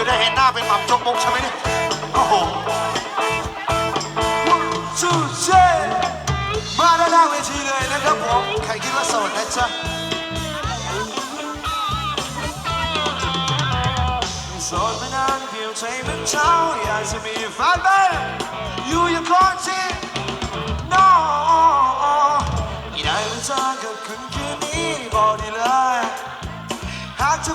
อยู่ได้เห็นหน้าเป็นหม่ำจกมกใช่ไหมเนี่ยโอ้โหชูเช่มาด้านหน้าเวทีเลยนะครับผมใครคิดว่าโสดนะจ๊ะโสดมานานเพียงใจเหมือนเช้าอยากจะมีแฟนบ้าง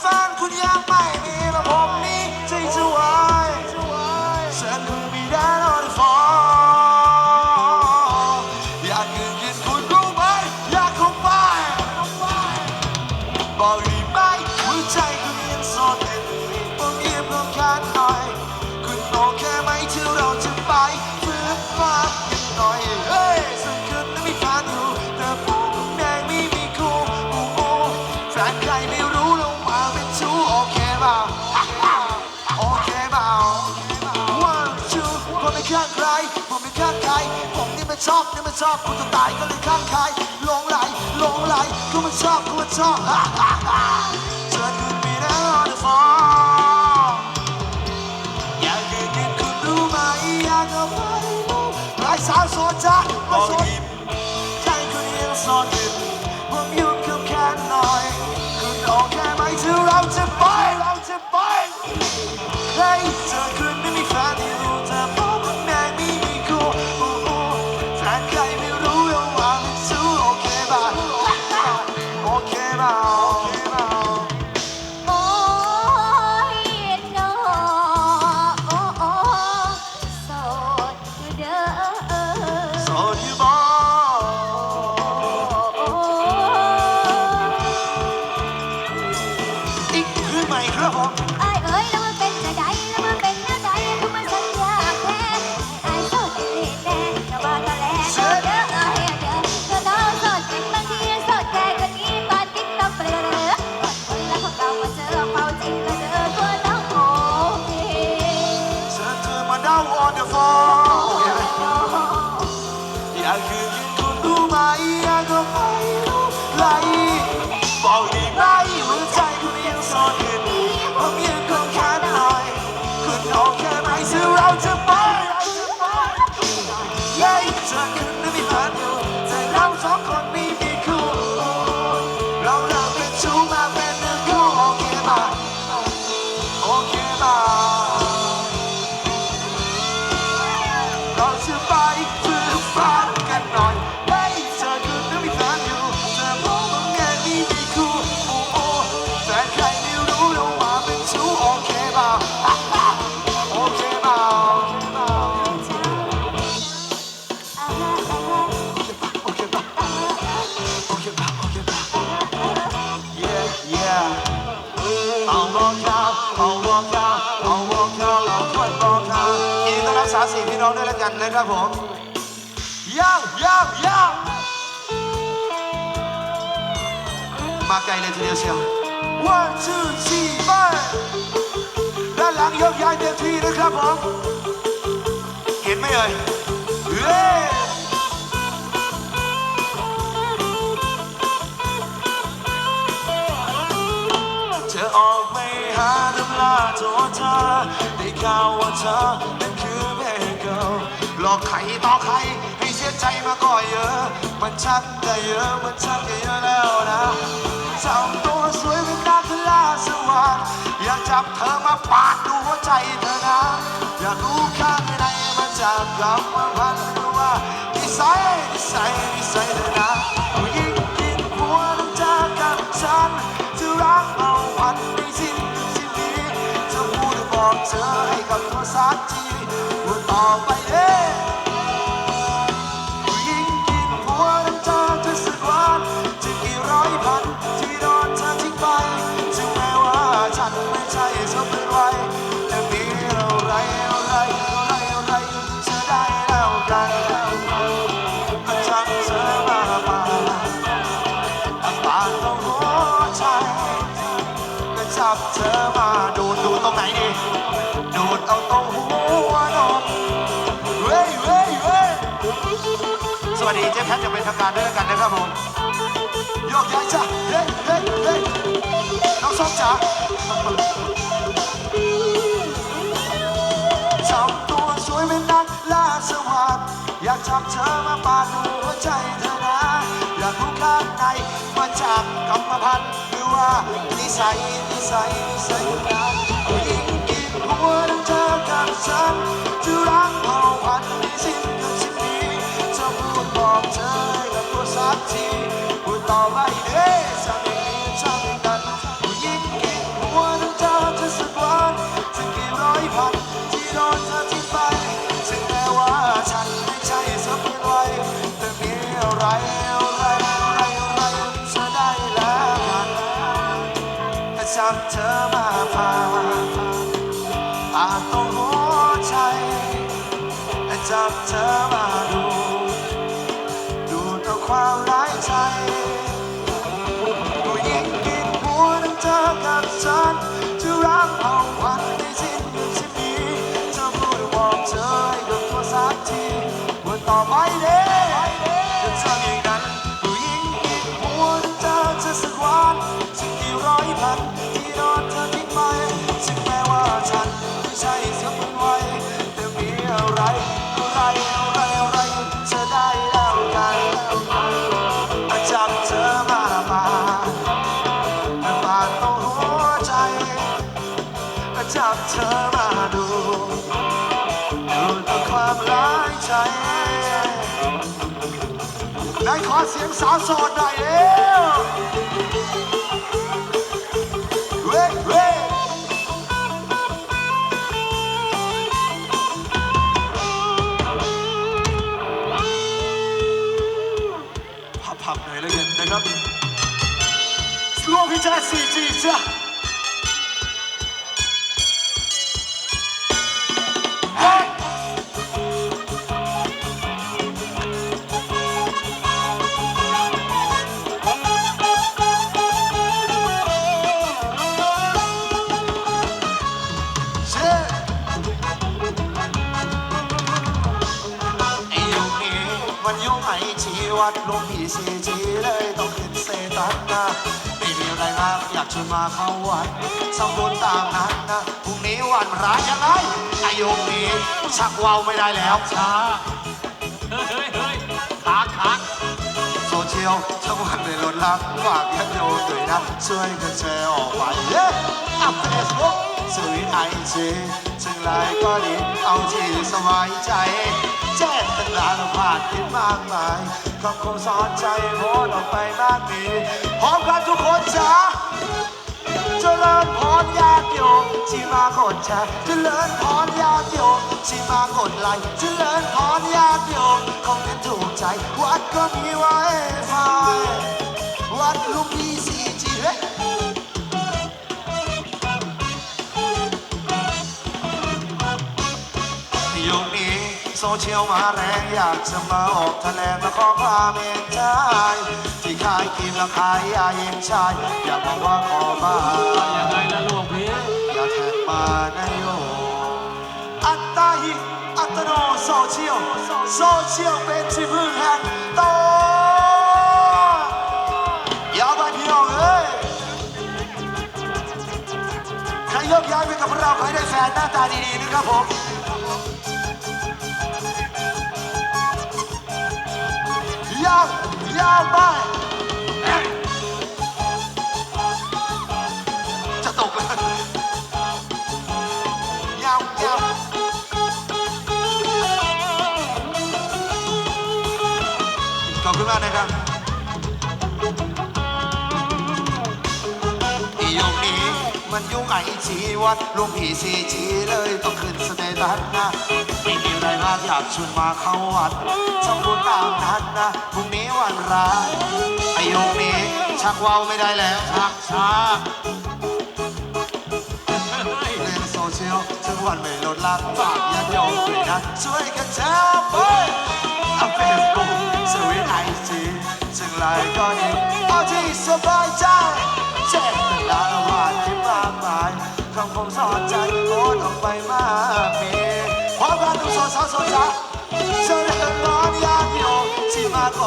แฟนคุณยังไม่มีแล้วผมนี้ใจจะวายฉันคงไม่ได้นอนฟ้องอยากกินกินคุณรู้ไหมอยากคงไปบอก ชอบนี่มันชอบคุณจะตายก็เลยข้างใครหลงไหลหลงไหลกูมันชอบกูมันชอบฮ่าฮ่าฮ่าเธอคือมีแน่นอนฟออยากยืนกินคุณรู้ไหมอยากเอาไปรู้หลายสาวโสดจ้ คื ยินดีต้อนรับสาสี่พี่น้องด้วยแล้วกันนะครับผมยาวยาวยาวมาไกลเลยทีเดียวเชียว one two three four ด้านหลังยกย้ายเต็มที่นะครับผม เห็นไหมเอ่ยเฮ้ยเธอออกไปหาน้ำลาตัวเธอได้ข่าวว่าเธอ หลอกใครต่อใครให้เสียใจมาก็เยอะ มันชักจะเยอะ มันชักจะเยอะแล้วนะทำตัวสวยเป็นนักล่าสวรรค์อยากจับเธอมาปาดดูหัวใจเธอนะอยากรู้ข้างในมันจะกลับมาพันหรือว่านิสัยนิสัยนิสัยเธอนะผู้หญิงกินผัวต้องจากกับฉันจะรักเอาวันในสิ้นชีวิตจะพูดบอกเธอให้กับตัวสักทีว่าต่อไป ท่านจะไปทำงานด้วยกันนะครับผมโยกย้ายจ้าเฮ้ยเฮ้ยเฮ้ยน้องส้มจ้าจำตัวสวยเป็นนักล่าสวัสดอยากจับเธอมาปาดหัวใจเธอนะอยากรู้ข้างในมาจากกรรมพันธุ์หรือว่านิสัยนิสัยนิสัยนั้น เธอมาพาปาดตรงหัวใจจับเธอมาดู ดูต่อความร้ายใจผู้หญิงกินหัวนั้นเธอกับฉันจะรักเอาวันในสิ้ ได้ขอเสียงสาวโสดหน่อยเร็วเว้ยเว้ยพับพับหน่อยแล้วกันนะครับร่วมพิจารณาสี่จีจ้ะเฮ้ มันยุคไหนชีวัดลงพี่ซีจีเลยต้องขึ้นเซตัสนะไม่มีอะไรมากอยากชวนมาเข้าวัดสมบูรณ์ตามนั้นนะพรุ่งนี้วันร้ายยังไงไอ้ยุคนี้ชักเว่าวไม่ได้แล้วช้าเฮ้ยเฮ้ยเฮ้ยค้างค้างโซเชียลทั้งวันเลยลดลักฝากยันโยนด้วยนะช่วยกันแชร์ออกไปเย้อัพเฟซบุ๊กสวีทไอจีถึงไลน์ก็ดีเอาที่สบายใจ แจ้งตั้งนานผ่านคิดมากมายคำคงสอนใจโพสออกไปมากมีพร้อมกันทุกคนจ้าจะเริญพรญาติโยมที่มากดแชร์เริญพรญาติโยมที่มากดไลค์เริญพรญาติโยมคอมเมนถูกใจ วัดก็มีไว้ไฟวัดลุงพีซีจีเฮ้ยยุคนี้ โซเชียลมาแรงอยากจะมาออกแถลงและขอความเห็นใจที่ขายครีมและขายยาเย็นชายอยากบอกว่าขอมาอยังไงล่ะลวงพี่อย่าแท็กมานะโยอัตตาหิอัตโนโซเชียลโซเชียลเป็นที่พึ่งแห่งตนยาวไปพี่น้องเอ้ยใครยกย้ายไปกับเราใครได้แฟนหน้าตาดีๆนะครับผม ยาวยาวไปจะตกเลยยาวยาวขอบคุณมากนะครับอียกนี้มันยุ่งไอชีวัดลุงพี่ซีจีเลยต้องขึ้นสเตตัสนะ ไม่มีอะไรมากอยากชวนมาเข้าวัดทำบุญตามนัดนะพรุ่งนี้วันร้ายไอยกนี้ชักเว้าวไม่ได้แล้วชักช้าเฮ้ยเล่นโซเชียลทั้งวันไม่ลดละฝากยันยองด้วยนะช่วยกันแชร์ไปอัพเฟซบุ๊กสวีทไอจีซึ่งไลน์ก็ดีเอาที่สบายใจแจ้งแต่ละผ่านที่มากมายคำคมสอนใจโพสต์ออกไปมา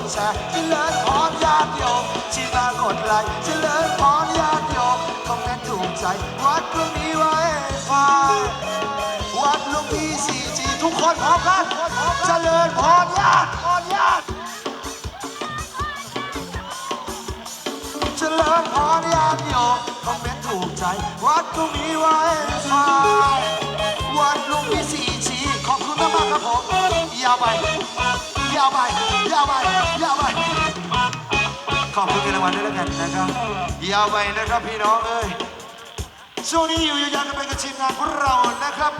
ดแชร์เจริญพรญาติโยมที่มากดไลค์เจริญพรญาติโยมคอมเมนต์ถูกใจ วัดก็มีไว้ไฟวัดหลวงพี่สี่จีทุกคนพร้อมกันเจริญพรญาติพรญาติเจริญพรญาติโยมคอมเมนต์ถูกใจ วัดตรงนี้ไว้ไฟวัดลุงมีสี่ชีขอบคุณมากมากๆครับผมยาวไป ยาวไปยาวไปยาวไป ขอบคุณในรางวัลด้วยแล้วกันนะครับยาวไปนะครับพี่น้องเอ้ยช่วงนี้อยู่ยาวๆกันไปกับทีมงานของเรานะครับ